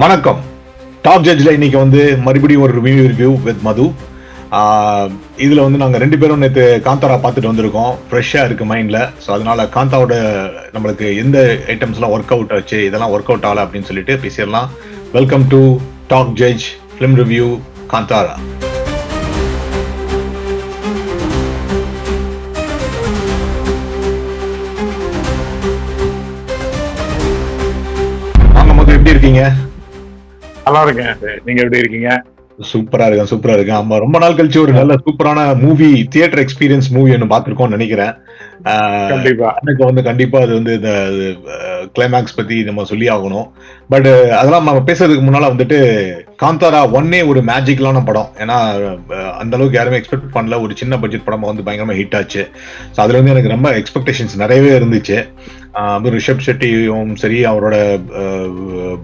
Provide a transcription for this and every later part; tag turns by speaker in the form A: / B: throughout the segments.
A: வணக்கம். டாப் ஜட்ஜில் இன்னைக்கு வந்து மறுபடியும் ஒரு ரிவ்யூ ரிவ்யூ வித் மது. இதில் வந்து நாங்கள் ரெண்டு பேரும் நேற்று காந்தாரா பார்த்துட்டு வந்திருக்கோம். ஃப்ரெஷ்ஷாக இருக்குது மைண்டில் ஸோ அதனால் காந்தாவோட நம்மளுக்கு எந்த ஐட்டம்ஸ்லாம் ஒர்க் அவுட் ஆச்சு இதெல்லாம் ஒர்க் அவுட் ஆகல அப்படின்னு சொல்லிட்டு பேசிடலாம். Welcome to top judge film review Kantara. எப்படி இருக்கீங்க?
B: நல்லா இருக்கேன். நீங்க எப்படி இருக்கீங்க?
A: சூப்பரா இருக்கேன் சூப்பரா இருக்கேன். ஆமா ரொம்ப நாள் கழிச்சு ஒரு நல்ல சூப்பரான மூவி தியேட்டர் எக்ஸ்பீரியன்ஸ் மூவி ஒன்று பார்த்துருக்கோம்னு நினைக்கிறேன்.
B: கண்டிப்பா.
A: எனக்கு வந்து கண்டிப்பா அது வந்து இந்த கிளைமேக்ஸ் பத்தி நம்ம சொல்லி ஆகணும். பட் அதெல்லாம் நம்ம பேசுறதுக்கு முன்னால வந்துட்டு காந்தாரா ஒன்னே ஒரு மேஜிக்கலான படம். ஏன்னா அந்த அளவுக்கு யாருமே எக்ஸ்பெக்ட் பண்ணல. ஒரு சின்ன பட்ஜெட் படம் வந்து பயங்கரமா ஹிட் ஆச்சு. ஸோ அதுல வந்து எனக்கு ரொம்ப எக்ஸ்பெக்டேஷன்ஸ் நிறையவே இருந்துச்சு. ரிஷப் ஷெட்டியும் சரி அவரோட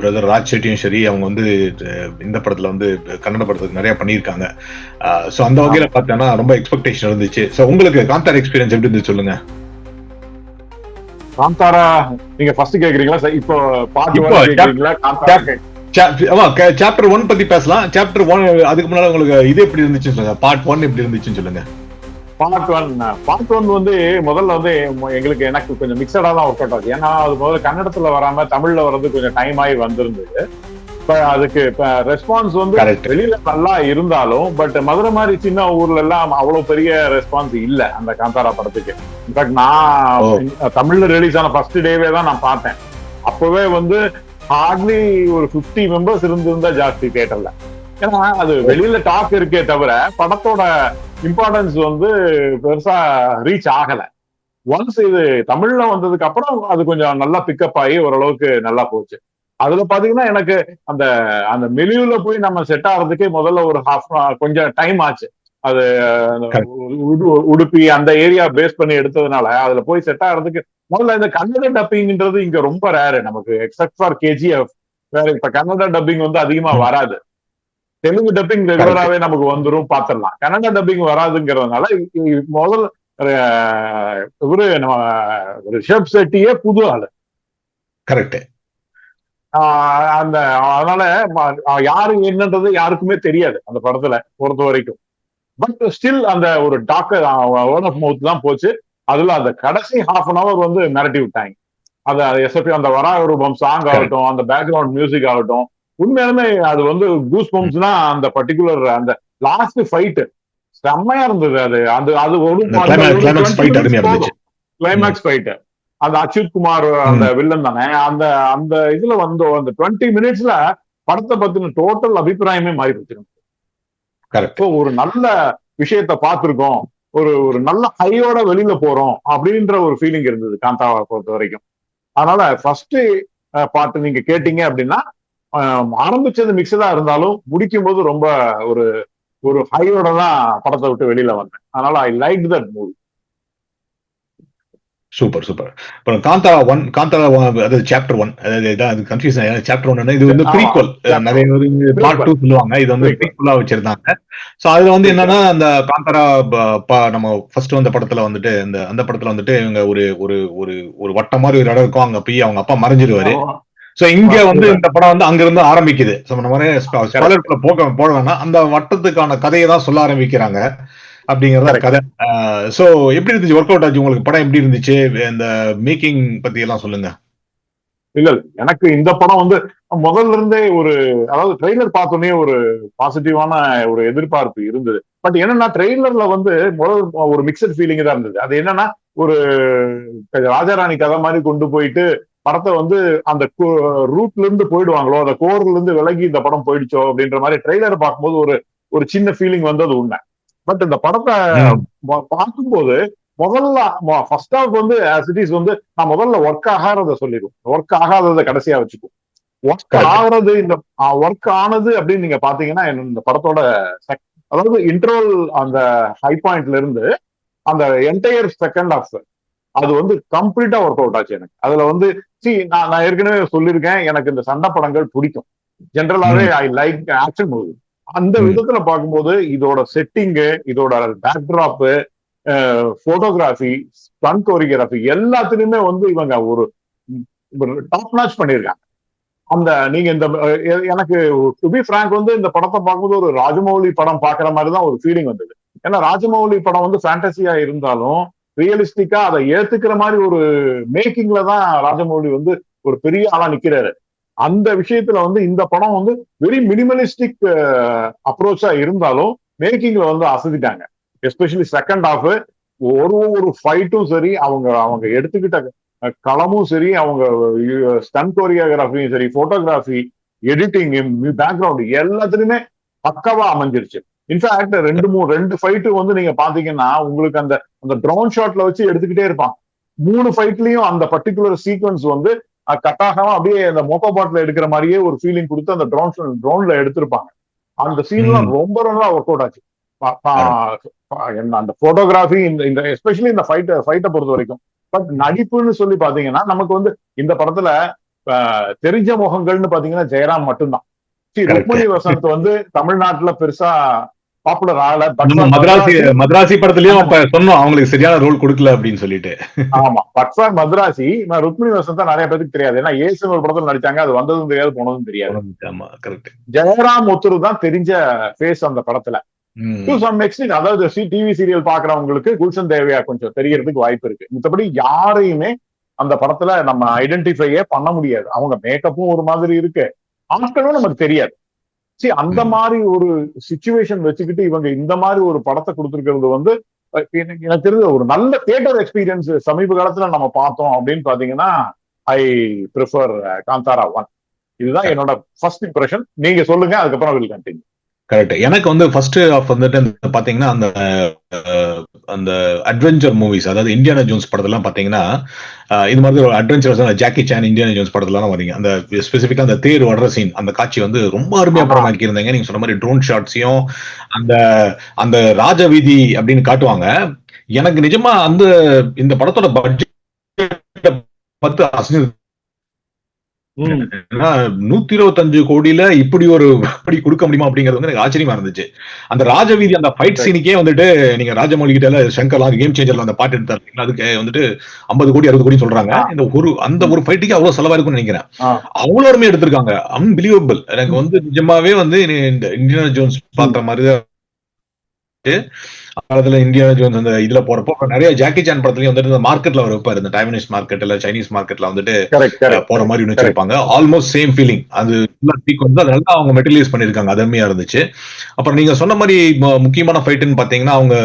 A: பிரதர் ராஜ் ஷெட்டியும் சரி அவங்க வந்து இந்த படத்துல வந்து கன்னட படத்துக்கு நிறைய பண்ணியிருக்காங்க. ஸோ அந்த வகையில பார்த்தோன்னா ரொம்ப எக்ஸ்பெக்டேஷன் இருந்துச்சு. ஸோ உங்களுக்கு காந்தாரா எக்ஸ்பீரியன்ஸ் எப்படி இருந்துச்சு சொல்லுங்க.
B: காந்தாரா நீங்க ஃபர்ஸ்ட் கேக்குறீங்களா? இப்போ பாட்டு கேக்குறீங்களா?
A: சாப்டர் ஒன் பத்தி பேசலாம். சாப்டர் ஒன் அதுக்கு முன்னால உங்களுக்கு இது எப்படி இருந்துச்சுன்னு சொல்லுங்க. பார்ட் ஒன் எப்படி இருந்துச்சுன்னு சொல்லுங்க.
B: பார்ட் ஒன் பார்ட் ஒன் வந்து முதல்ல வந்து எங்களுக்கு எனக்கு கொஞ்சம் மிக்சடா தான் ஒர்க் அவுட் ஆகுது ஏன்னா அது முதல்ல கன்னடத்துல வராம தமிழ்ல வர்றது கொஞ்சம் டைம் ஆகி வந்திருந்தது. இப்ப அதுக்கு இப்ப ரெஸ்பான்ஸ் வந்து வெளியில நல்லா இருந்தாலும் பட் மதுரை மாதிரி சின்ன ஊர்ல எல்லாம் அவ்வளவு பெரிய ரெஸ்பான்ஸ் இல்ல அந்த காந்தாரா படத்துக்கு. இன்ஃபேக்ட் நான். தமிழ்ல ரிலீஸ் ஆன ஃபர்ஸ்ட் டேவே தான் நான் பார்த்தேன். அப்பவே வந்து ஹார்ட்லி ஒரு 50 மெம்பர்ஸ் இருந்திருந்தா ஜாஸ்தி தியேட்டர்ல ஏன்னா அது வெளியில டாக் இருக்கே தவிர படத்தோட இம்பார்ட்டன்ஸ் வந்து பெருசா ரீச் ஆகல. ஒன்ஸ் இது தமிழ்ல வந்ததுக்கு அப்புறம் அது கொஞ்சம் நல்லா பிக்கப் ஆகி ஓரளவுக்கு நல்லா போச்சு. அதுல பாத்தீங்கன்னா எனக்கு அந்த அந்த மெலிவுல போய் நம்ம செட் ஆகிறதுக்கே முதல்ல ஒரு ஹாஃப் கொஞ்சம் டைம் ஆச்சு. அது உடுப்பி அந்த ஏரியா பேஸ் பண்ணி எடுத்ததுனால அதுல போய் செட் ஆகிறதுக்கு முதல்ல இந்த கன்னட டப்பிங்ன்றது இங்க ரொம்ப ரேரு நமக்கு எக்ஸப்ட் ஃபார் கேஜிஎஃப் வேற இப்ப கன்னட டப்பிங் வந்து அதிகமா. வராது. தெலுங்கு டப்பிங் ரெகுலராவே நமக்கு வந்துரும் பாத்திரலாம். கன்னட டப்பிங் வராதுங்கிறதுனால முதல் இவரு நம்ம ரிஷப் செட்டியே புது ஆளு.
A: கரெக்ட்
B: அந்த அதனால யாரு என்னன்றது யாருக்குமே தெரியாது அந்த படத்துல பொறுத்த வரைக்கும் பட் ஸ்டில் அந்த ஒரு டாக்கர் வேர்ட் ஆஃப் மவுத் தான் போச்சு. அதுல அந்த கடைசி ஹாஃப் அன் அவர் வந்து மிரட்டி விட்டாங்க அது எஸ்எப்பி அந்த வராக ரூபம் சாங் ஆகட்டும் அந்த பேக்ரவுண்ட் மியூசிக் ஆகட்டும் உண்மையாலுமே அது வந்து கூஸ் பம்ப்ஸ்னா அந்த பர்டிகுலர் அந்த லாஸ்ட் ஃபைட் செம்மையா இருந்தது அது. அந்த அது ஒரு
A: கிளைமேக்ஸ் ஃபைட்
B: அந்த அச்சுத் குமார் அந்த வில்லன் தானே. அந்த அந்த இதுல வந்து அந்த டுவெண்ட்டி மினிட்ஸ்ல படத்தை பத்தின டோட்டல் அபிப்பிராயமே மாறி போச்சு
A: கரெக்ட்
B: So, ஒரு நல்ல விஷயத்த பார்த்திருக்கோம். ஒரு ஒரு நல்ல ஹையோட வெளியில போறோம் அப்படின்ற ஒரு ஃபீலிங் இருந்தது காந்தாவை பொறுத்த வரைக்கும். அதனால ஃபர்ஸ்ட் பாட்டு நீங்க கேட்டீங்க அப்படின்னா ஆரம்பிச்சது மிக்சடா இருந்தாலும் முடிக்கும் போது ரொம்ப ஒரு ஒரு ஹையோட தான் படத்தை விட்டு வெளியில வந்தேன். அதனால I like that movie
A: super super அப்புறம் காந்தாரா ஒன் காந்தாரா அதாவது சாப்டர் ஒன் அதாவது அது கன்ஃபியூஷன் சாப்டர் ஒன் இது வந்து ப்ரீக்வல் நிறைய பார்ட் டூ சொல்லுவாங்க. இது வந்து. ப்ரீக்வலா வச்சிருந்தாங்க. சோ அதுல வந்து என்னன்னா அந்த காந்தாரா நம்ம ஃபர்ஸ்ட் வந்த படத்துல வந்துட்டு இந்த அந்த படத்துல வந்துட்டு இவங்க ஒரு ஒரு ஒரு ஒரு வட்டம் மாதிரி ஒரு இடம் இருக்கும். அங்க போய் அவங்க அப்பா மறைஞ்சிருவாரு. சோ இங்க வந்து இந்த படம் வந்து அங்க இருந்து ஆரம்பிக்குது போக வேணாம். அந்த வட்டத்துக்கான கதையை தான் சொல்ல ஆரம்பிக்கிறாங்க. அப்படிங்கறத. கதை. சோ எப்படி இருந்துச்சு ஒர்க் அவுட் ஆச்சு? உங்களுக்கு படம் எப்படி இருந்துச்சு? இந்த மேக்கிங் பத்தி எல்லாம் சொல்லுங்க.
B: இல்ல. எனக்கு இந்த படம் வந்து முதல்ல இருந்தே ஒரு அதாவது ட்ரெய்லர் பார்த்தோன்னே ஒரு பாசிட்டிவான ஒரு எதிர்பார்ப்பு இருந்தது. பட் என்னன்னா ட்ரெய்லர்ல வந்து முதல் ஒரு மிக்சட் ஃபீலிங் தான் இருந்தது. அது என்னன்னா ஒரு ராஜாராணி கதை மாதிரி கொண்டு போயிட்டு படத்தை வந்து அந்த ரூட்ல இருந்து போயிடுவாங்களோ அந்த கோர்ல இருந்து விலகி இந்த படம் போயிடுச்சோ அப்படின்ற மாதிரி ட்ரெய்லர் பார்க்கும்போது ஒரு ஒரு சின்ன ஃபீலிங் வந்தது உண்மை. பட் இந்த படத்தை பார்க்கும்போது முதல்ல ஃபர்ஸ்ட் ஹாஃப் வந்து சிட்டிஸ் வந்து நான் முதல்ல ஒர்க் ஆகாதத சொல்லிடுவோம் ஒர்க் ஆகாததை கடைசியா வச்சுக்குவோம் ஒர்க். ஆகுறது இந்த ஒர்க் ஆனது அப்படின்னு நீங்க பாத்தீங்கன்னா இந்த படத்தோட அதாவது இன்டர்வல் அந்த ஹை பாயிண்ட்ல இருந்து அந்த என்டையர் செகண்ட் ஹாஃப் அது வந்து கம்ப்ளீட்டா ஒர்க் அவுட் ஆச்சு எனக்கு. அதுல வந்து சி நான் நான் ஏற்கனவே சொல்லியிருக்கேன் எனக்கு இந்த சண்டை படங்கள் பிடிக்கும். ஜென்ரலாவே ஐ லைக் ஆக்ஷன் மூவி அந்த. விதத்துல பார்க்கும்போது இதோட செட்டிங்கு இதோட பேக்ட்ராப்பு போட்டோகிராஃபி ஸ்டன் கோரியோகிராஃபி எல்லாத்துலயுமே வந்து இவங்க ஒரு டாப் நாச் பண்ணியிருக்காங்க. அந்த நீங்க இந்த எனக்கு டு பி ஃப்ராங்க் வந்து இந்த படத்தை பார்க்கும்போது ஒரு ராஜமௌலி படம் பாக்குற மாதிரி தான் ஒரு ஃபீலிங் வந்தது. ஏன்னா ராஜமௌலி படம் வந்து ஃபேண்டசியா இருந்தாலும் ரியலிஸ்டிக்கா அதை ஏத்துக்கிற மாதிரி ஒரு மேக்கிங்ல தான் ராஜமௌலி வந்து ஒரு பெரிய ஆளா நிக்கிறாரு. அந்த விஷயத்துல வந்து இந்த படம் வந்து வெரி மினிமலிஸ்டிக் அப்ரோச்சா இருந்தாலும் மேக்கிங்ல வந்து அசதிட்டாங்க. எஸ்பெஷலி செகண்ட் ஹாஃப் ஒரு ஒரு ஃபைட்டும் சரி அவங்க அவங்க எடுத்துக்கிட்ட களமும் சரி அவங்க ஸ்டன் கோரியோகிராஃபியும் சரி போட்டோகிராஃபி எடிட்டிங் பேக்ரவுண்ட் எல்லாத்துலயுமே பக்கவா அமைஞ்சிருச்சு. இன்ஃபேக்ட் ரெண்டு மூணு ரெண்டு ஃபைட்டு வந்து நீங்க பாத்தீங்கன்னா உங்களுக்கு அந்த அந்த ட்ரோன் ஷாட்ல வச்சு எடுத்துக்கிட்டே இருப்பான். மூணு ஃபைட்லயும் அந்த பர்டிகுலர் சீக்வன்ஸ் வந்து கட் ஆகாம அப்படியே அந்த மோட்டோ பாட்ல எடுக்கிற மாதிரியே ஒரு ஃபீலிங் கொடுத்து அந்த ட்ரோன் ட்ரோன்ல எடுத்திருப்பாங்க. அந்த சீன்லாம் ரொம்ப ரொம்ப ஒர்க் அவுட் ஆச்சு. அந்த போட்டோகிராஃபி இந்த எஸ்பெஷலி இந்த ஃபைட் ஃபைட்டை பொறுத்த வரைக்கும். பட் நடிப்புன்னு சொல்லி பாத்தீங்கன்னா நமக்கு வந்து இந்த படத்துல தெரிஞ்ச முகங்கள்னு பாத்தீங்கன்னா ஜெயராம் மட்டும்தான். ருக்மணி வசந்த் வந்து தமிழ்நாட்டுல பெருசா பாப்புலர் ஆகல
A: மதராசி மதராசி படத்துலயும் சொன்னோம் அவங்களுக்கு சரியான ரோல் கொடுக்கல அப்படின்னு சொல்லிட்டு.
B: ஆமா பட் ஃபார் மதராசி ருக்மிணி தான் நிறைய பேருக்கு தெரியாது. ஏன்னா ஏசுன்னு ஒரு படத்துல நடிச்சாங்க அது வந்ததும் தெரியாது போனதும் தெரியாது. ஜெயராம் ஒத்துரு தான் தெரிஞ்ச பேஸ் அந்த படத்துல. டு சம் அதாவது டிவி சீரியல் பாக்குறவங்களுக்கு குல்ஷன் தேவையா கொஞ்சம் தெரியறதுக்கு வாய்ப்பு இருக்கு. மத்தபடி யாரையுமே அந்த படத்துல நம்ம ஐடென்டிஃபையே பண்ண முடியாது. அவங்க மேக்கப்பும் ஒரு மாதிரி இருக்கு. ஆஃப்டர்னும் நமக்கு தெரியாது. சரி அந்த. மாதிரி ஒரு சுச்சுவேஷன் வச்சுக்கிட்டு இவங்க இந்த மாதிரி ஒரு படத்தை கொடுத்துருக்கிறது வந்து எனக்கு தெரிஞ்ச ஒரு நல்ல தியேட்டர் எக்ஸ்பீரியன்ஸ் சமீப காலத்துல நம்ம பார்த்தோம் அப்படின்னு பாத்தீங்கன்னா ஐ ப்ரிஃபர் காந்தாரா ஒன் இதுதான் என்னோட ஃபர்ஸ்ட் இம்ப்ரெஷன் நீங்க சொல்லுங்க அதுக்கப்புறம் வில் கண்டினியூ
A: கரெக்ட் எனக்கு வந்து ஃபர்ஸ்ட் ஆஃப் வந்துட்டு பாத்தீங்கன்னா அந்த அந்த அட்வென்ச்சர் மூவிஸ் அதாவது இந்தியானா ஜோன்ஸ் படத்தெல்லாம் பாத்தீங்கன்னா இது மாதிரி ஒரு adventures Jackie Chan Indiana Jones படத்துலாம் வரீங்க. அந்த ஸ்பெசிஃபிக்கா அந்த தேர் வர்ற சீன் அந்த காட்சி வந்து ரொம்ப அருமையா. படமாக்கி இருந்தாங்க நீங்க சொன்ன மாதிரி ட்ரோன் ஷாட்ஸையும் அந்த அந்த ராஜ வீதி அப்படின்னு காட்டுவாங்க. எனக்கு நிஜமா அந்த இந்த படத்தோட பட்ஜெட் பத்து அசைஞ்சு ஏன்னா நூத்தி இருபத்தஞ்சு கோடியில இப்படி ஒரு இப்படி கொடுக்க முடியுமா அப்படிங்கிறது வந்து எனக்கு ஆச்சரியமா இருந்துச்சு. அந்த ராஜவீதி அந்த ஃபைட் சீனுக்கே வந்துட்டு நீங்க ராஜமௌலி கிட்ட எல்லாம் சங்கர்லாம் கேம் சேஞ்சர்ல அந்த பாட்டு எடுத்தாரு. அதுக்கு வந்துட்டு ஐம்பது கோடி அறுபது கோடி சொல்றாங்க. இந்த ஒரு அந்த ஒரு ஃபைட்டுக்கு அவ்வளவு செலவா இருக்கும்னு நினைக்கிறேன். அருமையா எடுத்திருக்காங்க. அன்பிலீவபிள் எனக்கு வந்து நிஜமாவே வந்து இந்த இந்தியானா ஜோன்ஸ் பார்த்த மாதிரி காலத்துல இந்தியானா ஜோன்ஸ் அந்த இதுல போறப்போ நிறைய ஜாக்கி சான் படத்துலயும் வந்துட்டு இந்த மார்க்கெட்ல அவர் வைப்பாரு இந்த டைவனீஸ் மார்க்கெட் இல்ல சைனீஸ் மார்க்கெட்ல வந்துட்டு போற மாதிரி ஒண்ணு வச்சிருப்பாங்க. ஆல்மோஸ்ட் சேம் ஃபீலிங் அது வந்து அது நல்லா அவங்க மெட்டீரியலைஸ் பண்ணிருக்காங்க அது அருமையா இருந்துச்சு. அப்புறம் நீங்க சொன்ன மாதிரி முக்கியமான ஃபைட்டுன்னு பாத்தீங்கன்னா அவங்க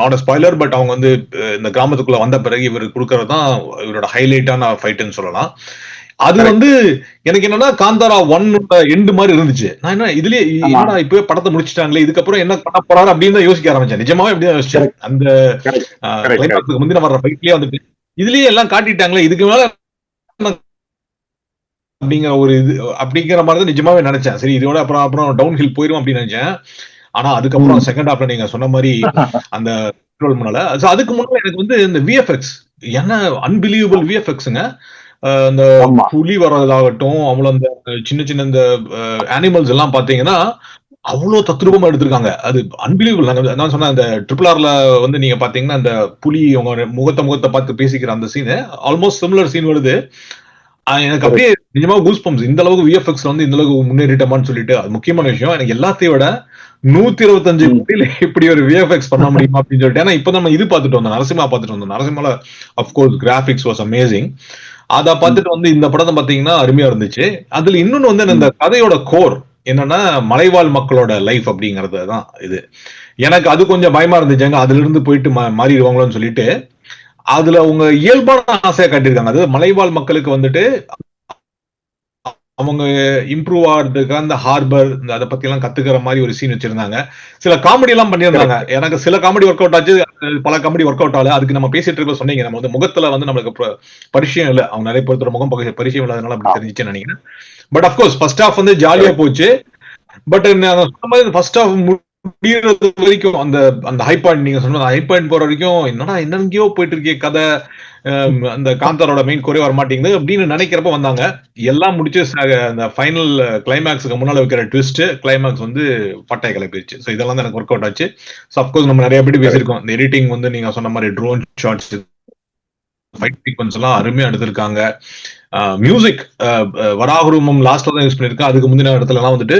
A: நாட் ஸ்பாய்லர் பட் அவங்க வந்து இந்த கிராமத்துக்குள்ள வந்த பிறகு இவர் கொடுக்கறது தான் இவரோட ஹைலைட்டான ஃபைட்டுன்னு சொல்லலாம். அது. வந்து எனக்கு என்னன்னா காந்தாரா ஒன்னோட எண்டு மாதிரி இருந்துச்சு. நான் என்ன இதுலயே. என்னடா இப்பவே படத்தை முடிச்சிட்டாங்களே இதுக்கப்புறம் என்ன பண்ண போறாரு அப்படின்னு தான் யோசிக்க ஆரம்பிச்சேன். நிஜமாவே அப்படிதான் யோசிச்சேன். அந்த கிளைமாக்ஸுக்கு முந்தின வர்ற ஃபைட்லயே வந்துட்டு இதுலயே எல்லாம் காட்டிட்டாங்களே இதுக்கு மேல அப்படிங்கிற ஒரு இது அப்படிங்கிற மாதிரி தான் நிஜமாவே நினைச்சேன். சரி இதோட அப்புறம் அப்புறம் டவுன் ஹில் போயிரும் அப்படின்னு நினைச்சேன். ஆனா அதுக்கப்புறம் செகண்ட் ஹாஃப்ல நீங்க சொன்ன மாதிரி அந்த முன்னால அதுக்கு முன்னால எனக்கு வந்து இந்த விஎஃப்எக்ஸ் என்ன அன்பிலீவபிள் விஎஃப்எக்ஸுங்க
B: ஆமா.
A: புலி வர்றதாகட்டும் அவ்வளவு அந்த சின்ன சின்ன இந்த அனிமல்ஸ் எல்லாம் பாத்தீங்கன்னா அவ்வளவு தத்ரூபமா எடுத்திருக்காங்க. அது அன்பிலீவபிள் நான் சொன்ன அந்த ட்ரிபிள் ஆர்ல வந்து நீங்க பாத்தீங்கன்னா அந்த புலி அவங்க முகத்தை முகத்தை பார்த்து பேசிக்கிற அந்த சீன் ஆல்மோஸ்ட் சிமிலர் சீன் வருது. எனக்கு அப்படியே நிஜமா கூஸ் பம்ப்ஸ் இந்த அளவுக்கு விஎஃப்எக்ஸ் வந்து இந்த அளவுக்கு முன்னேறிட்டோமான்னு சொல்லிட்டு அது முக்கியமான விஷயம். எனக்கு எல்லாத்தையும் விட நூத்தி இருபத்தஞ்சு. கோடியில இப்படி ஒரு விஎஃப்எக்ஸ் பண்ண முடியுமா அப்படின்னு சொல்லிட்டு ஏன்னா இப்ப நம்ம இது பார்த்துட்டு வந்தோம். நரசிம்மா பார்த்துட்டு வந்தோம். நரசிம்மால of course graphics was amazing அத பார்த்துட்டு வந்து இந்த படத்தை பாத்தீங்கன்னா அருமையா இருந்துச்சு. அதுல இன்னொன்னு வந்து இந்த கதையோட கோர் என்னன்னா மலைவாழ் மக்களோட லைஃப் அப்படிங்கறது தான் இது. எனக்கு அது கொஞ்சம் பயமா இருந்துச்சுங்க. அதுல இருந்து போயிட்டு மா- மாறிடுவாங்களோன்னு சொல்லிட்டு. அதுல அவங்க இயல்பான ஆசையா காட்டியிருக்காங்க. அதாவது மலைவாழ் மக்களுக்கு வந்துட்டு அவங்க இம்ப்ரூவ் ஆகிறதுக்கு அந்த ஹார்பர் அதை பத்தி எல்லாம் கத்துக்கிற மாதிரி ஒரு சீன் வச்சிருந்தாங்க. சில காமெடி எல்லாம் பண்ணியிருந்தாங்க. எனக்கு சில காமெடி ஒர்க் அவுட் ஆச்சு. பல காமெடி ஒர்க் அவுட் ஆகல அதுக்கு நம்ம பேசிட்டு இருக்க சொன்னீங்க. நம்ம வந்து முகத்துல வந்து நம்மளுக்கு ப- பரிச்சயம் இல்ல. அவங்க நிறைய பேர்த்தோட முகம் பரி- பரிச்சயம் இல்லாதனால அப்படி தெரிஞ்சுச்சுன்னு நினைக்கிறேன். பட் அப்கோர்ஸ் ஃபர்ஸ்ட் ஹாஃப் வந்து ஜாலியா போச்சு. பட் நான் சொன்ன மாதிரி ஃபர்ஸ்ட் ஹாஃப் முடியறது வரைக்கும் அந்த அந்த ஹை பாயிண்ட் நீங்க சொன்ன ஹை பாயிண்ட் போற வரைக்கும் என்னடா என்னெங்கயோ போயிட்டு இருக்கே கதை அந்த காந்தாரோட மெயின் குறை வர மாட்டேங்குது அப்படின்னு நினைக்கிறப்ப வந்தாங்க. எல்லாம் முடிச்சு அந்த ஃபைனல் கிளைமேக்ஸுக்கு முன்னால வைக்கிற ட்விஸ்ட் கிளைமேக்ஸ் வந்து பட்டாய் கிளப்பிடுச்சு. ஸோ இதெல்லாம் தான் எனக்கு ஒர்க் அவுட் ஆச்சு. ஸோ அப்கோர்ஸ் நம்ம நிறைய பேர் பேசியிருக்கோம். இந்த எடிட்டிங் வந்து நீங்க சொன்ன மாதிரி ட்ரோன் ஷாட்ஸ் ஃபைட் சீக்வன்ஸ் எல்லாம் அருமையா எடுத்திருக்காங்க. மியூசிக் வராகுருமம் லாஸ்ட்ல தான் யூஸ் பண்ணிருக்கேன் அதுக்கு முந்தின இடத்துல எல்லாம் வந்துட்டு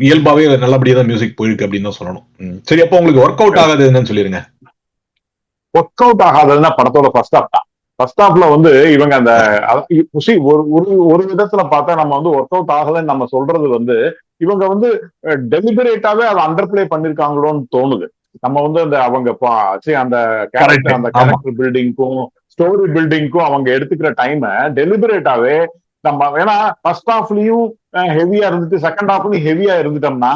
A: இயல்பாவே நல்லபடியா தான் மியூசிக் போயிருக்கு அப்படின்னு தான் சொல்லணும். சரி அப்போ உங்களுக்கு ஒர்க் அவுட் ஆகாது என்னன்னு சொல்லிருங்க.
B: ஒர்க் அவுட் ஆகாததுன்னா படத்தோட ஃபர்ஸ்ட் ஹாஃப் தான் ஃபர்ஸ்ட் ஹாஃப்ல வந்து இவங்க அந்த அத- ஒரு ஒரு ஒரு விதத்துல பார்த்தா நம்ம வந்து ஒர்க் அவுட் ஆகலைன்னு நம்ம சொல்றது வந்து இவங்க வந்து டெலிபரேட்டாவே அதை அண்டர் பிளே பண்ணிருக்காங்களோன்னு தோணுது. நம்ம வந்து அந்த அவங்க அந்த. கேரக்டர் அந்த. கேரக்டர் பில்டிங்க்கும் ஸ்டோரி பில்டிங்க்கும் அவங்க எடுத்துக்கிற டைமை டெலிபரேட்டாவே நம்ம ஏன்னா ஃபர்ஸ்ட் ஹாஃப்லயும் ஹெவியா இருந்துட்டு செகண்ட் ஹாஃப்லயும் ஹெவியா இருந்துட்டோம்னா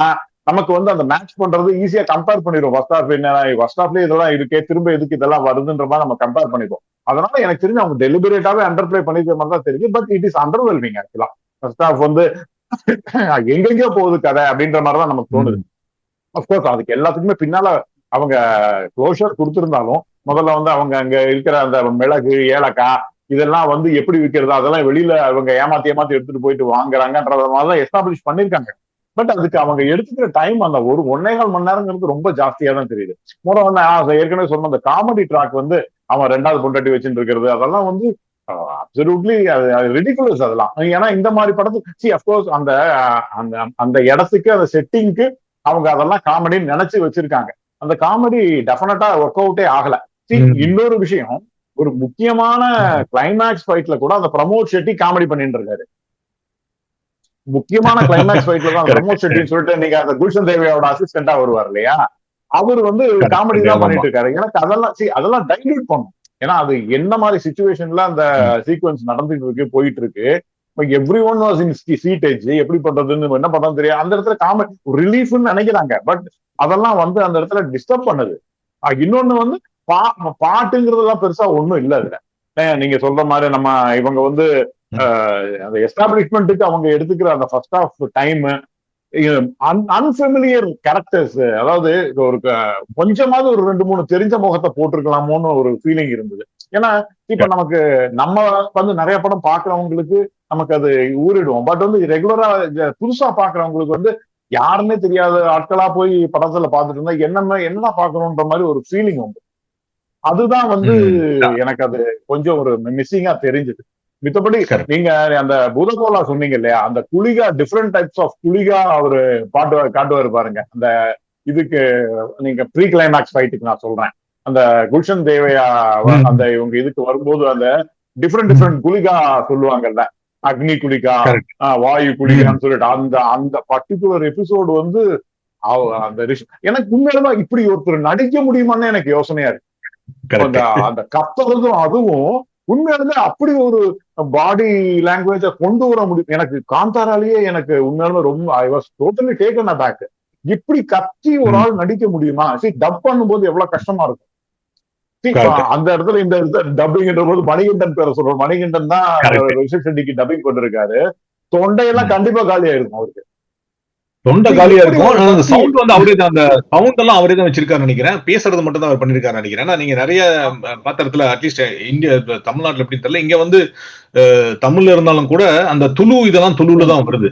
B: நமக்கு வந்து அந்த மேட்ச் பண்றது ஈஸியா கம்பேர் பண்ணிடும் ஃபர்ஸ்ட் ஹாஃப் என்ன ஃபர்ஸ்ட் ஹாஃப்லயே இதெல்லாம் இருக்கே திரும்ப எதுக்கு இதெல்லாம் வருதுன்ற மாதிரி நம்ம கம்பேர் பண்ணிப்போம் அதனால எனக்கு தெரிஞ்சு அவங்க டெலிபரேட்டாவே அண்டர் பிளே பண்ணிக்கிற மாதிரி தான் தெரியுது பட் இட் இஸ் அண்டர்வெல்மிங் ஆக்சுவலா ஃபர்ஸ்ட் ஹாஃப் வந்து எங்கெங்கயோ போகுது கதை அப்படின்ற மாதிரி தான் நமக்கு தோணுது. அப்கோர்ஸ் அதுக்கு எல்லாத்துக்குமே பின்னால அவங்க க்ளோஷர் கொடுத்திருந்தாலும் முதல்ல வந்து அவங்க அங்க இருக்கிற அந்த மிளகு ஏலக்காய் இதெல்லாம் வந்து எப்படி விற்கிறது அதெல்லாம் வெளியில அவங்க ஏமாத்தி ஏமாத்தி எடுத்துட்டு போயிட்டு வாங்குறாங்கன்றத மாதிரி தான் எஸ்டாப்ளிஷ் பண்ணிருக்காங்க பட் அதுக்கு அவங்க எடுத்துக்கிற டைம் அந்த ஒரு ஒன்னேகால் மணி நேரங்கிறது ரொம்ப ஜாஸ்தியா தான் தெரியுது. முறை வந்து நான் ஏற்கனவே சொன்ன அந்த காமெடி ட்ராக் வந்து அவன் ரெண்டாவது பொண்டாட்டி வச்சுட்டு இருக்கிறது அதெல்லாம் வந்து அப்சல்யூட்லி அது ரிடிகுலஸ் அதெல்லாம். ஏன்னா இந்த மாதிரி படத்துக்கு சி அஃப்கோர்ஸ் அந்த அந்த அந்த இடத்துக்கு அந்த செட்டிங்க்கு அவங்க அதெல்லாம் காமெடின்னு நினைச்சு வச்சிருக்காங்க அந்த காமெடி டெஃபினட்டா ஒர்க் அவுட்டே ஆகல. இன்னொரு விஷயம் ஒரு முக்கியமான கிளைமேக்ஸ் ஃபைட்ல கூட அந்த பிரமோத் ஷெட்டி காமெடி பண்ணிட்டு இருக்காரு முக்கியமான கிளைமேக்ஸ் ஃபைட்ல தான். பிரமோத் ஷெட்டின்னு சொல்லிட்டு நீங்க அந்த குல்ஷன் தேவியோட அசிஸ்டண்டா வருவார் இல்லையா அவர் வந்து. காமெடி தான். பண்ணிட்டு இருக்காரு எனக்கு அதெல்லாம் see, அதெல்லாம் டைல்யூட் பண்ணும் ஏன்னா அது என்ன மாதிரி சுச்சுவேஷன்ல அந்த சீக்வன்ஸ் நடந்துட்டு இருக்கு போயிட்டு இருக்கு every one was in seatage எப்படி பண்றதுன்னு என்ன பண்றது தெரியும் அந்த இடத்துல காமெடி ரிலீஃப்னு நினைக்கிறாங்க. பட் அதெல்லாம் வந்து அந்த இடத்துல டிஸ்டர்ப் பண்ணுது. இன்னொன்னு வந்து பா பாட்டுங்கிறதெல்லாம் பெருசா ஒண்ணும் இல்ல அதுல. நீங்க சொல்ற மாதிரி நம்ம இவங்க வந்து அந்த எஸ்டாப்ளிஷ்மெண்ட்டுக்கு அவங்க எடுத்துக்கிற அந்த first half time unfamiliar characters அதாவது ஒரு கொஞ்சமாவது ஒரு ரெண்டு மூணு தெரிஞ்ச முகத்தை போட்டிருக்கலாமோன்னு ஒரு ஃபீலிங் இருந்தது. ஏன்னா இப்ப நமக்கு நம்ம வந்து நிறைய படம் பாக்குறவங்களுக்கு நமக்கு அது ஊறிடுவோம் பட் வந்து ரெகுலரா புதுசா பாக்குறவங்களுக்கு வந்து யாருன்னே தெரியாத ஆட்களா போய் படத்துல பாத்துட்டு இருந்தா என்ன என்ன பாக்கணும்ன்ற மாதிரி ஒரு ஃபீலிங் உண்டு அதுதான் வந்து. எனக்கு அது கொஞ்சம் ஒரு மிஸ்ஸிங்கா தெரிஞ்சது மித்தபடி. நீங்க அந்த பூதகோலா சொன்னீங்க இல்லையா அந்த Guliga different types of Guliga அவரு பாட்டு காட்டுவாரு பாருங்க அந்த இதுக்கு நீங்க ப்ரீ கிளைமேக்ஸ் ஃபைட்டுக்கு நான் சொல்றேன் அந்த குல்ஷன் தேவையா. அந்த இவங்க இதுக்கு வரும்போது அந்த டிஃப்ரெண்ட் டிஃப்ரெண்ட் குளிகா சொல்லுவாங்கல்ல அக்னி குளிகா
A: Correct.
B: ஆஹ் வாயு குளிகான்னு சொல்லிட்டு அந்த அந்த பர்டிகுலர் எபிசோடு வந்து அந்த எனக்கு உண்மையிலதான் இப்படி ஒருத்தர் நடிக்க முடியுமான்னு எனக்கு யோசனையா இருக்கு அந்த அந்த கத்துறதும் அதுவும் உண்மையாலுமே அப்படி ஒரு பாடி லாங்குவேஜ கொண்டு வர முடியும் எனக்கு காந்தாராலேயே எனக்கு உண்மையாலுமே ரொம்ப I was totally taken back இப்படி கத்தி ஒரு. ஆள் நடிக்க முடியுமா சரி டப் பண்ணும்போது எவ்வளவு கஷ்டமா இருக்கும். அந்த இடத்துல இந்த டப்பிங்ன்ற போது மணிகண்டன் பேரை சொல்றோம். மணிகண்டன் தான். ரிஷப் செட்டிக்கு டப்பிங் கொண்டிருக்காரு. தொண்டையெல்லாம். கண்டிப்பா காலி ஆயிருக்கும் அவருக்கு.
A: தொண்டை காலியா இருக்கும். அந்த சவுண்ட் வந்து அவரே தான் அந்த சவுண்ட் எல்லாம் அவரே தான் வச்சிருக்காரு நினைக்கிறேன். பேசுறது மட்டும் தான் அவர் பண்ணிருக்காரு நினைக்கிறேன். நீங்க நிறைய இடத்துல அட்லீஸ்ட் இந்தியா தமிழ்நாட்டுல எப்படி தெரியல. இங்க வந்து தமிழ்ல இருந்தாலும் கூட அந்த துளு இதெல்லாம் துளுல தான் வருது.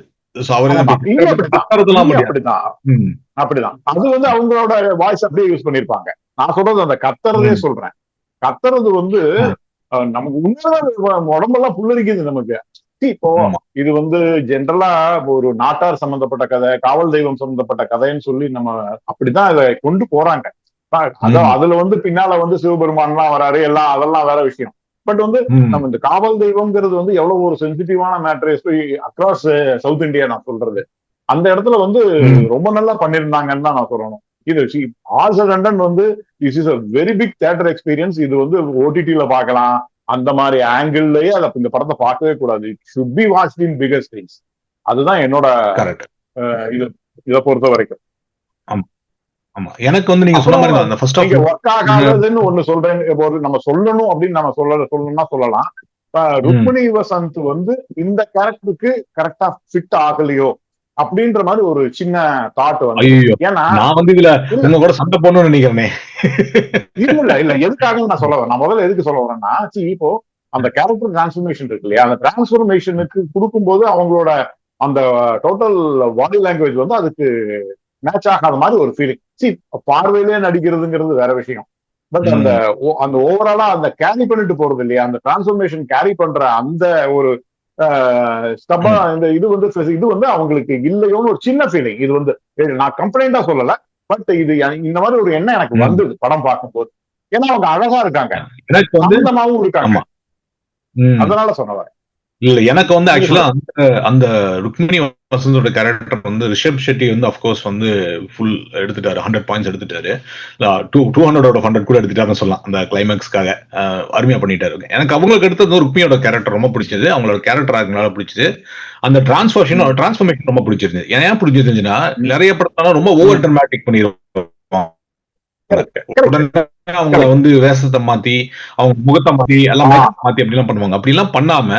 B: அப்படிதான் அது வந்து அவங்களோட வாய்ஸ் அப்படியே யூஸ் பண்ணிருப்பாங்க. நான் சொல்றது அந்த கத்துறதே. சொல்றேன் கத்துறது வந்து நமக்கு உண்மைதான் உடம்பெல்லாம் புல்லரிக்குது நமக்கு இப்போ. இது வந்து ஜென்ரலா ஒரு நாட்டார் சம்பந்தப்பட்ட கதை காவல் தெய்வம் சம்பந்தப்பட்ட கதைன்னு சொல்லி நம்ம அப்படிதான் இதை கொண்டு போறாங்க அதான். அதுல வந்து பின்னால வந்து சிவபெருமான்லாம் வராரு எல்லாம் அதெல்லாம் வேற விஷயம் பட் வந்து. நம்ம இந்த காவல் தெய்வம்ங்கிறது வந்து எவ்வளவு ஒரு சென்சிட்டிவான மேட்ரு அக்ராஸ் சவுத் இந்தியா நான் சொல்றது அந்த இடத்துல வந்து. ரொம்ப நல்லா பண்ணிருந்தாங்கன்னு தான் நான் சொல்லணும் இது ஆல்ஸ் லண்டன் வந்து is is a very big theatre experience இது வந்து ஓடிடில பார்க்கலாம். அந்த மாதிரி ஆங்கிள்லயே அதை இந்த படத்தை பார்க்கவே கூடாது. It should be watch in bigger screens அதுதான் என்னோட இது இதை பொறுத்த வரைக்கும்.
A: ஆமா. எனக்கு வந்து நீங்க சொன்ன மாதிரி அந்த ஃபர்ஸ்ட் ஆஃப்
B: ஒர்க் ஆகாததுன்னு ஒண்ணு சொல்றேன். நம்ம சொல்லணும் அப்படின்னு நம்ம சொல்ல சொல்லணும்னா சொல்லலாம். ருக்மிணி வசந்த் வந்து இந்த கேரக்டருக்கு கரெக்டா ஃபிட் ஆகலையோ? அப்படின்ற மாதிரி ஒரு சின்ன தாட் வந்து. ஏன்னா
A: நான் வந்து இதுல உங்க கூட சண்டை போடணும்னு நினைக்கிறேனே.
B: இல்ல இல்ல இல்ல. எதுக்காக நான் சொல்ல வரேன். நான் முதல்ல எதுக்கு சொல்ல வரேன்னா இப்போ அந்த கேரக்டர் டிரான்ஸ்ஃபர்மேஷன் இருக்கு இல்லையா? அந்த டிரான்ஸ்ஃபர்மேஷனுக்கு கொடுக்கும்போது அவங்களோட அந்த டோட்டல் பாடி லாங்குவேஜ் வந்து அதுக்கு மேட்ச் ஆகாத மாதிரி ஒரு ஃபீலிங் சி பார்வையிலே நடிக்கிறதுங்கிறது வேற விஷயம். பட் அந்த அந்த ஓவராலா அந்த கேரி பண்ணிட்டு போறது இல்லையா? அந்த டிரான்ஸ்ஃபர்மேஷன் கேரி பண்ற அந்த ஒரு ஸ்டப்பா இந்த இது வந்து இது வந்து அவங்களுக்கு இல்லையோன்னு ஒரு சின்ன ஃபீலிங் இது வந்து நான் கம்ப்ளைண்டா சொல்லல பட் இது இந்த மாதிரி ஒரு எண்ணம் எனக்கு. வந்தது படம் பார்க்கும்போது. ஏன்னா அவங்க அழகா இருக்காங்க. இருக்காங்க. அதனால சொன்னவர்
A: இல்ல எனக்கு வந்து ஆக்சுவலா அந்த அந்த ருக்மிணி வசந்தோட கேரக்டர் வந்து ரிஷப் ஷெட்டி வந்து அஃப்கோர்ஸ் வந்து ஃபுல் எடுத்துட்டாரு. ஹண்ட்ரட் பாயிண்ட்ஸ் எடுத்துட்டாரு. Two two hundred out hundred கூட எடுத்துட்டாருன்னு சொல்லலாம். அந்த கிளைமேக்ஸ்க்காக அருமையா பண்ணிட்டாரு. எனக்கு அவங்களுக்கு அடுத்தது வந்து ருக்மியோட கேரக்டர் ரொம்ப பிடிச்சது. அவங்களோட கேரக்டர் ஆகுனால பிடிச்சது. அந்த டிரான்ஸ்ஃபர்ஷன் டிரான்ஸ்ஃபர்மேஷன் ரொம்ப பிடிச்சிருந்தது. ஏன் ஏன் பிடிச்சிருந்துச்சுன்னா நிறைய படத்தாலும் ரொம்ப ஓவர் ட்ரமாட்டிக் உடனே அவங்கள வந்து வேஷத்தை மாத்தி அவங்க முகத்தை மாத்தி எல்லாம் மாத்தி அப்படி எல்லாம் பண்ணுவாங்க. அப்படி எல்லாம் பண்ணாம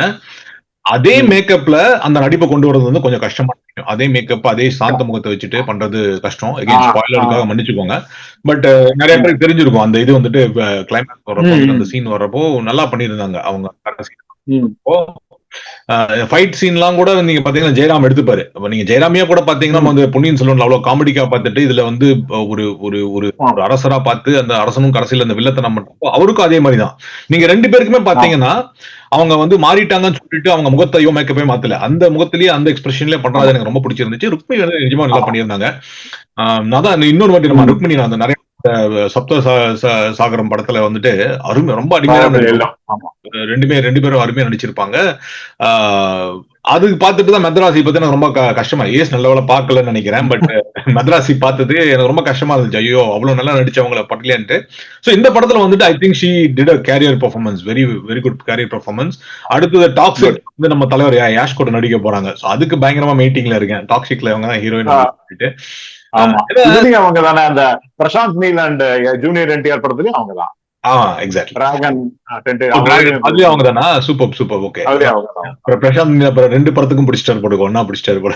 A: அதே மேக்கப்ல அந்த நடிப்பை கொண்டு வரது வந்து கொஞ்சம் கஷ்டமா இருக்கும் அதே மேக்கப் அதே சாந்த முகத்தை வச்சுட்டு பண்றது கஷ்டம். ஸ்பாயிலருக்காக மன்னிச்சுக்கோங்க. பட் நிறைய பேருக்கு தெரிஞ்சிருக்கும். அந்த இது வந்துட்டு கிளைமேக்ஸ் வர்றப்போ. அந்த சீன் வர்றப்போ நல்லா பண்ணியிருந்தாங்க அவங்க. ஃபைட் சீன்லாம் கூட நீங்க பாத்தீங்கன்னா ஜெயராம் எடுத்துப்பாரு. அப்ப நீங்க ஜெயராமியா கூட பாத்தீங்கன்னா நம்ம வந்து பொன்னியின் செல்வன் அவ்வளவு காமெடிக்கா பார்த்துட்டு இதுல வந்து ஒரு ஒரு ஒரு ஒரு அரசரா பார்த்து அந்த அரசனும் கடைசியில அந்த வில்லத்தனம் மட்டும் அவருக்கும் அதே மாதிரி தான். நீங்க ரெண்டு பேருக்குமே பாத்தீங்கன்னா அவங்க வந்து மாறிட்டாங்கன்னு சொல்லிட்டு அவங்க முகத்தையோ மேக்கப்பே மாத்தல. அந்த முகத்திலேயே அந்த எக்ஸ்பிரஷன்லயே பண்றது எனக்கு ரொம்ப பிடிச்சிருந்துச்சு. ருக்மிணி வந்து நிஜமா நல்லா பண்ணியிருந்தாங்க. அதான் இன்னொரு வாட்டி நம்ம ருக்மிணி நான் அந்த நிறைய சப்த சாகரம் படத்துல வந்துட்டு அருமை ரொம்ப
B: ஆமா
A: ரெண்டுமே ரெண்டு பேரும் அருமையா நடிச்சிருப்பாங்க. ஆஹ் அது பார்த்துட்டு தான் மெத்ராசி பத்தி எனக்கு ரொம்ப கஷ்டமா ஏஸ் நல்ல வேலை பார்க்கலன்னு நினைக்கிறேன் பட் மெத்ராசி பார்த்தது எனக்கு ரொம்ப கஷ்டமா இருந்துச்சு. ஐயோ அவ்வளவு நல்லா நடிச்சவங்கள பட்டலையான்ட்டு சோ இந்த படத்துல வந்துட்டு I think she did a career performance very very good career performance அடுத்தது டாக்ஸிக் வந்து நம்ம தலைவர் யாஷ் கூட நடிக்க போறாங்க. சோ அதுக்கு பயங்கரமா மீட்டிங்ல இருக்கேன். டாக்ஸிக்ல இவங்க தான் ஹீரோயின்
B: அவங்க தானே அந்த பிரசாந்த் நீல் அண்ட் ஜூனியர் என்டிஆர் படத்துலயும் அவங்க தான்.
A: பிரசாந்த் ரெண்டு படத்துக்கும் பிடிச்சிட்டாரு போட்டுக்கோ ஒன்னா பிடிச்சிட்டாரு போல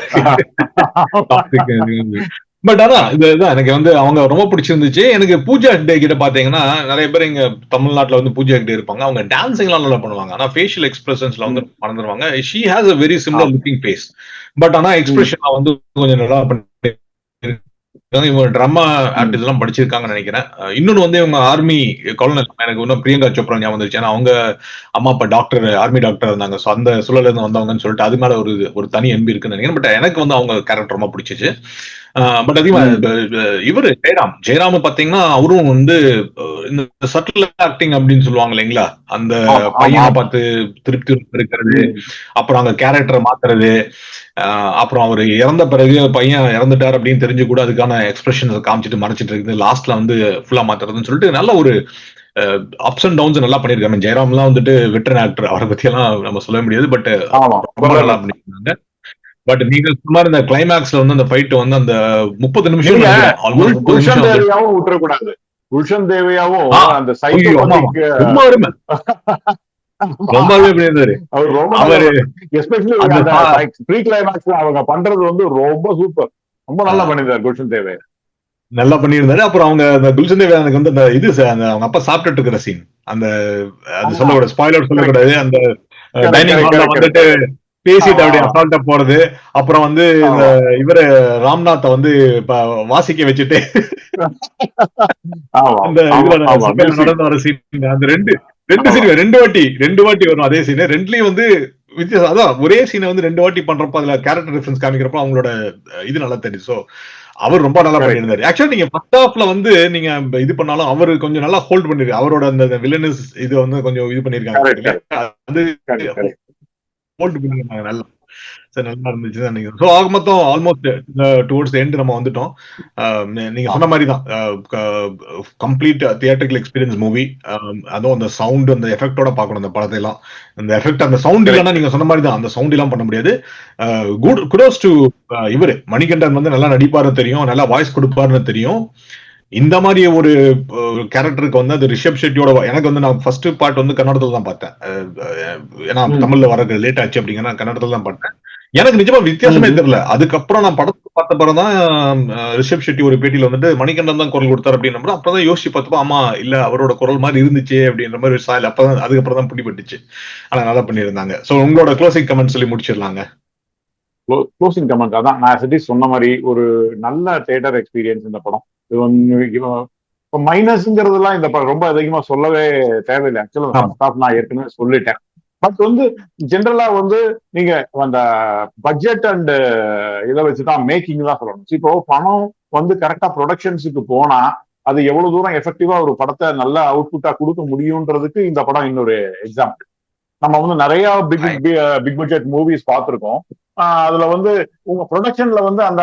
A: பட் அதான் இதுதான் எனக்கு வந்து அவங்க ரொம்ப பிடிச்சிருந்துச்சு. எனக்கு பூஜா ஹெக்டே கிட்ட பாத்தீங்கன்னா நிறைய பேர் இங்க தமிழ்நாட்டுல வந்து பூஜா ஹெக்டே இருப்பாங்க. அவங்க டான்சிங் எல்லாம் நல்லா பண்ணுவாங்க. ஆனா ஃபேஷியல் எக்ஸ்பிரஷன்ஸ்ல வந்து மறந்துடுவாங்க she has a very similar looking face but ஆனா எக்ஸ்பிரஷன் வந்து கொஞ்சம் நல்லா பண்ணி இவங்க ட்ராமா ஆர்டிஸ்ட் எல்லாம் படிச்சிருக்காங்கன்னு நினைக்கிறேன். இன்னொன்று இன்னொன்னு வந்து இவங்க ஆர்மி கொலனல் எனக்கு இன்னும் பிரியங்கா சோப்ரா ஞாபகம் வந்துருச்சு. ஏன்னா அவங்க அம்மா அப்பா டாக்டர் ஆர்மி டாக்டர் இருந்தாங்க. ஸோ அந்த சூழல்ல இருந்து வந்தவங்கன்னு சொல்லிட்டு அது மேல ஒரு ஒரு தனி எம்பி இருக்குன்னு நினைக்கிறேன். பட் எனக்கு வந்து அவங்க கேரக்டர் ரொம்ப பிடிச்சிச்சு. பட் அதிகமா இவரு ஜெயராம். ஜெயராம் பாத்தீங்கன்னா அவரும் வந்து இந்த சட்டில் ஆக்டிங் அப்படின்னு சொல்லுவாங்க இல்லைங்களா? அந்த. பையனை பார்த்து திருப்தி இருக்கிறது அப்புறம் அங்க கேரக்டரை மாத்துறது அப்புறம் அவர் இறந்த பிறகு பையன் இறந்துட்டார் அப்படின்னு தெரிஞ்சு கூட அதுக்கான எக்ஸ்பிரஷன் காமிச்சிட்டு மறைச்சிட்டு இருக்குது. லாஸ்ட்ல வந்து ஃபுல்லா மாத்துறதுன்னு சொல்லிட்டு நல்ல ஒரு அப்ஸ் அண்ட் டவுன்ஸ் நல்லா பண்ணிருக்காங்க ஜெயராம்லாம் வந்துட்டு வெட்டரன் ஆக்டர் அவரை பத்தி எல்லாம் நம்ம சொல்ல முடியாது பட் நல்லா பண்ணிருக்காங்க பட் நீங்க சுமார் இந்த கிளைமேக்ஸ்ல வந்து அந்த ஃபைட் வந்து அந்த முப்பது நிமிஷம்
B: குல்ஷன்
A: வந்து
B: தேவையாவும் விட்டுறக்கூடாது. குல்ஷன் தேவையாவும் அந்த. சைக்கோபாத்திக்
A: ரொம்ப அருமை. ரொம்பவே பண்ணியிருந்தாரு
B: அவர் ரொம்ப
A: அவரு
B: எஸ்பெஷலி
A: அந்த
B: அந்த
A: பா-
B: ப்ரீ கிளைமேக்ஸ்ல அவங்க பண்றது வந்து ரொம்ப சூப்பர் ரொம்ப நல்லா பண்ணிருந்தார் குல்ஷன் தேவை.
A: நல்லா பண்ணியிருந்தாரு. அப்புறம் அவங்க அந்த குல்சன் தேவயானுக்கு வந்து அந்த இது அவங்க அப்பா சாப்பிட்டுட்டு இருக்கிற சீன் அந்த அது. சொல்லக்கூடாது ஸ்பாய்லர் சொல்லக்கூடாது அந்த டைனிங் ஹால்ல வந்துட்டு பேசிட்டு
B: ஆமா.
A: அப்படியே அசால்ட்டா போறது அப்புறம் வந்து இந்த இவரு ராம்நாத்த வந்து வாசிக்க வச்சுட்டு. நடந்து வர சீன் அந்த ரெண்டு ரெண்டு. சீன் ரெண்டு வாட்டி ரெண்டு வாட்டி வரும் அதே சீன் ரெண்டுலயும் வந்து வித்தியாசம். அதான் ஒரே சீனை வந்து ரெண்டு வாட்டி பண்றப்ப அதுல கேரக்டர் டிஃபரன்ஸ் காமிக்கிறப்ப அவங்களோட இது நல்லா தெரியும் சோ அவர் ரொம்ப நல்லா. பண்ணியிருந்தாரு. ஆக்சுவலா நீங்க ஃபர்ஸ்ட் ஹாஃப்ல வந்து நீங்க இது பண்ணாலும் அவர் கொஞ்சம் நல்லா ஹோல்ட் பண்ணிருக்காரு அவரோட அந்த வில்லனஸ் இது வந்து கொஞ்சம் இது பண்ணிருக்காங்க? அது ஹோல்ட் பண்ணிருக்காங்க நல்லா. சரி நல்லா இருந்துச்சு நினைக்கிறேன். ஸோ ஆக மொத்தம் ஆல்மோஸ்ட் டுவோர்ட்ஸ் எண்ட் நம்ம வந்துட்டோம். நீங்க சொன்ன மாதிரி தான். கம்ப்ளீட் தியேட்டரிக்கல் எக்ஸ்பீரியன்ஸ் மூவி அதுவும் அந்த சவுண்ட் அந்த எஃபெக்டோட பார்க்கணும் அந்த படத்தை எல்லாம் அந்த எஃபெக்ட் அந்த சவுண்ட் இல்லைன்னா நீங்க சொன்ன மாதிரி தான் அந்த சவுண்ட் எல்லாம் பண்ண முடியாது. குட் குடோஸ் டு இவரு. மணிகண்டன் வந்து நல்லா நடிப்பாருன்னு தெரியும் நல்லா வாய்ஸ் கொடுப்பாருன்னு தெரியும். இந்த மாதிரி ஒரு கேரக்டருக்கு வந்து அது ரிஷப் ஷெட்டியோட எனக்கு வந்து நான் ஃபர்ஸ்ட் பார்ட் வந்து கன்னடத்துல தான் பார்த்தேன். ஏன்னா. தமிழ்ல வரது லேட் ஆச்சு அப்படிங்கிற நான் கன்னடத்துல தான் பார்த்தேன். எனக்கு நிஜமா வித்தியாசமே. தெரியல. அதுக்கப்புறம் நான் படத்துக்கு பார்த்த பிறகு தான் ரிஷப் ஷெட்டி ஒரு பேட்டியில வந்துட்டு மணிகண்டன் தான் குரல் கொடுத்தாரு அப்படின்ற அப்பதான் யோசிச்சு பார்த்தப்போ ஆமா இல்ல அவரோட குரல் மாதிரி இருந்துச்சு அப்படின்ற மாதிரி சாயல் அப்பதான் அதுக்கப்புறம் தான் பிடிபட்டுச்சு. ஆனா நல்லா பண்ணியிருந்தாங்க. சோ உங்களோட க்ளோசிங் கமெண்ட் சொல்லி முடிச்சிடலாங்க.
B: க்ளோசிங் கமெண்ட் அதான். நான் சிட்டி சொன்ன மாதிரி ஒரு நல்ல தியேட்டர் எக்ஸ்பீரியன்ஸ் இந்த படம். இப்போ மைனஸ்ங்கிறதுலாம் இந்த படம் ரொம்ப அதிகமா சொல்லவே தேவையில்லை. ஆக்சுவலா ஆஃப் நான் ஏற்கனவே சொல்லிட்டேன். பட் வந்து ஜென்ரலா வந்து நீங்க அந்த பட்ஜெட் அண்ட் இதை வச்சுதான் மேக்கிங் தான் சொல்லணும். இப்போ பணம் வந்து கரெக்டா ப்ரொடக்ஷன்ஸுக்கு போனா அது எவ்வளவு தூரம் எஃபெக்டிவா ஒரு படத்தை நல்ல அவுட்புட்டா கொடுக்க முடியுன்றதுக்கு இந்த படம் இன்னொரு எக்ஸாம்பிள் நம்ம வந்து நிறைய பிக் பிக் பட்ஜெட் மூவிஸ் பார்த்திருக்கோம். அதுல வந்து உங்க ப்ரொடக்ஷன்ல வந்து அந்த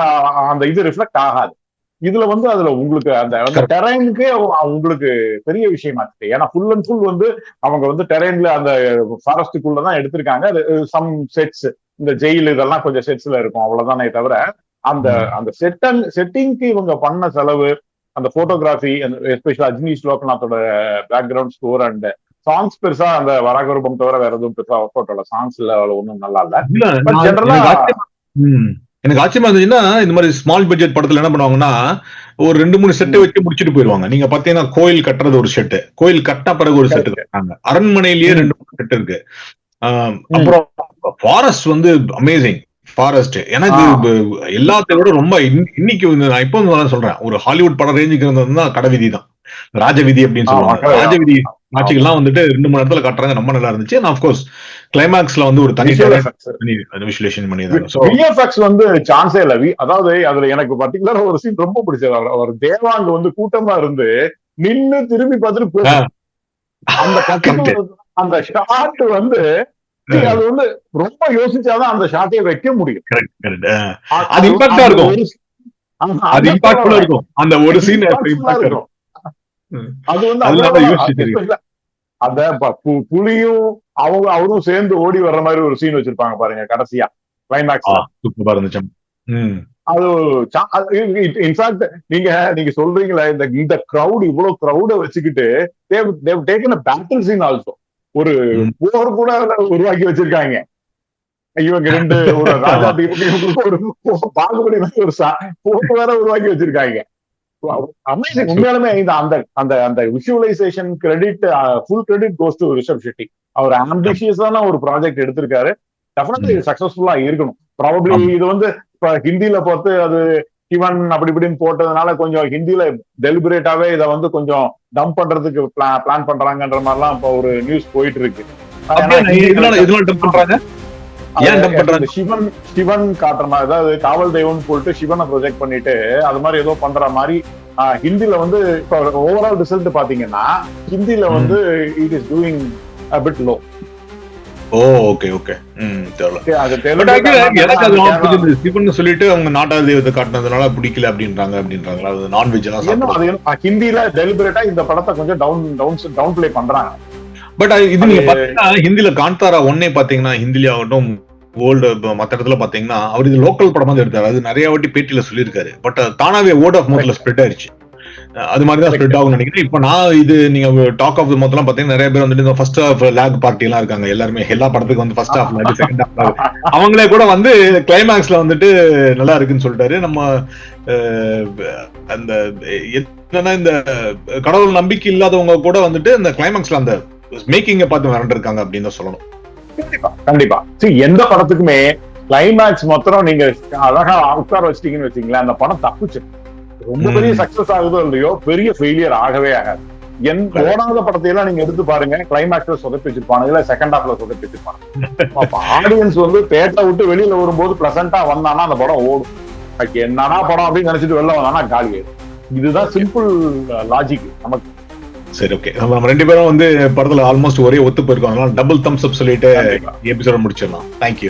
B: அந்த இது ரிஃப்ளெக்ட் ஆகாது. இதுல வந்து அதுல உங்களுக்கு அந்த அந்த டெரைனுக்கே உங்களுக்கு பெரிய விஷயமா இருக்கு. ஏன்னா ஃபுல் அண்ட் ஃபுல் வந்து அவங்க வந்து டெரைன்ல அந்த ஃபாரஸ்டுக்குள்ள தான் எடுத்திருக்காங்க. சம் செட்ஸ் இந்த ஜெயில் இதெல்லாம் கொஞ்சம் செட்ஸ்ல இருக்கும். அவ்வளவுதானே தவிர அந்த அந்த செட்டன் செட்டிங்க்கு இவங்க பண்ண செலவு அந்த போட்டோகிராஃபி எஸ்பெஷலா அஜ்னீஷ் லோகநாத்தோட பேக்ரவுண்ட் ஸ்கோர் அண்ட் சாங்ஸ் பெருசா அந்த வராகரூபம் தவிர வேற எதுவும் பெருசா ஒர்க் அவுட் இல்ல சாங்ஸ்ல ஒன்றும் நல்லா இல்ல.
A: இல்ல எனக்கு ஆச்சரியமா- இருந்துச்சுன்னா இந்த மாதிரி ஸ்மால் பட்ஜெட் படத்துல என்ன பண்ணுவாங்கன்னா ஒரு ரெண்டு மூணு செட்டை வச்சு முடிச்சுட்டு போயிருவாங்க. நீங்க பாத்தீங்கன்னா கோயில் கட்டுறது ஒரு செட்டு கோயில் கட்டின பிறகு ஒரு செட்டு கட்டுறாங்க அரண்மனையிலேயே. ரெண்டு மூணு செட் இருக்கு. அப்புறம் ஃபாரஸ்ட் வந்து அமேசிங் ஃபாரஸ்ட் எனக்கு எல்லாத்தையும் விட ரொம்ப இன்னி- இன்னைக்கு நான் இப்போ வந்து சொல்றேன். ஒரு ஹாலிவுட் படம் ரேஞ்சுக்கு இருந்ததுன்னா கடவிதி தான் ராஜவிதி அப்படின்னு சொல்லுவாங்க. ராஜவிதி காட்சிகள்லாம் வந்துட்டு ரெண்டு மணி நேரத்துல கட்டுறாங்க. ரொம்ப நல்லா இருந்துச்சு. நான் அப்கோர்ஸ் கிளைமேக்ஸ்ல வந்து ஒரு தனி. விஷுவலேஷன் பண்ணியிருந்தாங்க.
B: வந்து சான்ஸே இல்ல அதாவது அதுல எனக்கு பர்டிகுலரா ஒரு சீன் ரொம்ப பிடிச்சது. அவர் தேவாங்க வந்து கூட்டமா இருந்து நின்னு திரும்பி பார்த்துட்டு. அந்த அந்த ஷாட் வந்து அது வந்து ரொம்ப யோசிச்சாதான் அந்த ஷாட்டை வைக்க முடியும்.
A: அது ஆ இருக்கும். அது இம்பாக்ட்ஃபுல்லா இருக்கும். அந்த ஒரு சீன் இம்பாக்ட் இருக்கும்.
B: அது வந்து அந்த புலியும் அவங்க அவரும் சேர்ந்து ஓடி வர்ற மாதிரி ஒரு சீன் வச்சிருப்பாங்க பாருங்க கடைசியா. கிளைமேக்ஸ். அது இன்ஃபேக்ட் நீங்க நீங்க சொல்றீங்களா இந்த இந்த கிரௌட் இவ்வளவு கிரௌட வச்சுக்கிட்டு taken a battle scene also ஒரு. போர் கூட உருவாக்கி வச்சிருக்காங்க. இவங்க ரெண்டு ஒரு ராஜா மாதிரி ஒரு போர் வேற உருவாக்கி வச்சிருக்காங்க. அமேசிங் உண்மையாலுமே இந்த அந்த அந்த அந்த visualisation credit full credit goes to Rishab Shetty அவர் ஆம்பிஷியஸான ஒரு ப்ராஜெக்ட் எடுத்திருக்காரு. டெஃபினெட்லி சக்சஸ்ஃபுல்லா இருக்கணும். ப்ராபப்ளி. இது வந்து இப்ப ஹிந்தில பார்த்து அது சிவன் அப்படி இப்படின்னு போட்டதுனால கொஞ்சம் ஹிந்தில டெலிபரேட்டாவே இதை வந்து கொஞ்சம் டம்ப் பண்றதுக்கு பிளான் பண்றாங்கன்ற மாதிரிலாம் இப்ப ஒரு நியூஸ் போயிட்டு இருக்கு.
A: ஏன் dump பண்றாங்க?
B: சிவன் சிவன் காட்டுற மாதிரி அதாவது காவல் தெய்வம்னு சொல்லிட்டு சிவனை ப்ரொஜெக்ட் பண்ணிட்டு அது மாதிரி ஏதோ பண்ற மாதிரி ஹிந்தில வந்து இப்போ ஓவரால் ரிசல்ட் பாத்தீங்கன்னா ஹிந்தில. வந்து it is doing bit low
A: oh okay okay எனக்கு. சிவன் சொல்லிட்டு அவங்க நாட்டாள தெய்வத்தை காட்டினதுனால பிடிக்கல அப்படின்றாங்க அப்படின்றாங்களா அது நான்வெஜ் எல்லாம்
B: ஹிந்தில டெலிபரேட்டா இந்த படத்தை கொஞ்சம் டவுன் டவுன் டவுன் பிளே பண்றாங்க
A: பட் இது நீங்க பாத்தீங்கன்னா ஹிந்தில காந்தாரா ஒன்னே பாத்தீங்கன்னா ஹிந்தில ஆகட்டும் வேர்ல்டு மத்த இடத்துல பாத்தீங்கன்னா அவர் இது லோக்கல் படமா தான் எடுத்தாரு. அது நிறைய வாட்டி பேட்டியில சொல்லியிருக்காரு. பட் தானாவே வேர்ட் ஆஃப் மவுத்ல ஸ்ப்ரெட் ஆயிருச்சு. அஹ் அது மாதிரி தான் ஸ்ப்ரெட் ஆகும்னு நினைக்கிறேன். இப்போ நான் இது நீங்க டாக் ஆஃப் மொத்தம் பாத்தீங்கன்னா நிறைய பேர் வந்துட்டு இந்த ஃபர்ஸ்ட் ஹாஃப் லேக் பார்ட்டி எல்லாம் இருக்காங்க. எல்லாருமே எல்லா படத்துக்கும் வந்து first half lag second lag அவங்களே கூட வந்து கிளைமேக்ஸ்ல வந்துட்டு நல்லா இருக்குன்னு சொல்லிட்டாரு. நம்ம அந்த என்னன்னா இந்த கடவுள் நம்பிக்கை இல்லாதவங்க கூட வந்துட்டு இந்த கிளைமேக்ஸ்ல அந்த மேக்கிங்க பார்த்து விரண்டிருக்காங்க அப்படின்னு தான் சொல்லணும்.
B: கண்டிப்பா கண்டிப்பா. எந்த படத்துக்குமே கிளைமேக்ஸ் மொத்தம் நீங்க அழகா உட்கார வச்சிட்டீங்கன்னு வச்சீங்களேன் அந்த படம் தப்புச்சு. ரொம்ப பெரிய. சக்சஸ் ஆகுதோ இல்லையோ பெரிய ஃபெயிலியர் ஆகவே ஆகாது. என். ஓடாத படத்தை எல்லாம் நீங்க எடுத்து பாருங்க கிளைமேக்ஸ்ல சொதப்பி வச்சிருப்பாங்க இல்ல செகண்ட் ஹாஃப்ல சொதப்பி வச்சிருப்பாங்க ஆடியன்ஸ் வந்து தேட்டரை விட்டு வெளியில வரும்போது பிளசண்டா வந்தானா அந்த படம் ஓடும். என்னன்னா படம் அப்படின்னு நினைச்சிட்டு வெளில வந்தானா காலி ஆயிடும். இதுதான் சிம்பிள் லாஜிக் நமக்கு
A: சரி ஓகே நம்ம ரெண்டு பேரும் வந்து படத்துல ஆல்மோஸ்ட் ஒரே ஒத்து போயிருக்கோம். அதனால டபுள் தம்ஸ் அப் சொல்லிட்டு. எபிசோட முடிச்சிடலாம். தேங்க்யூ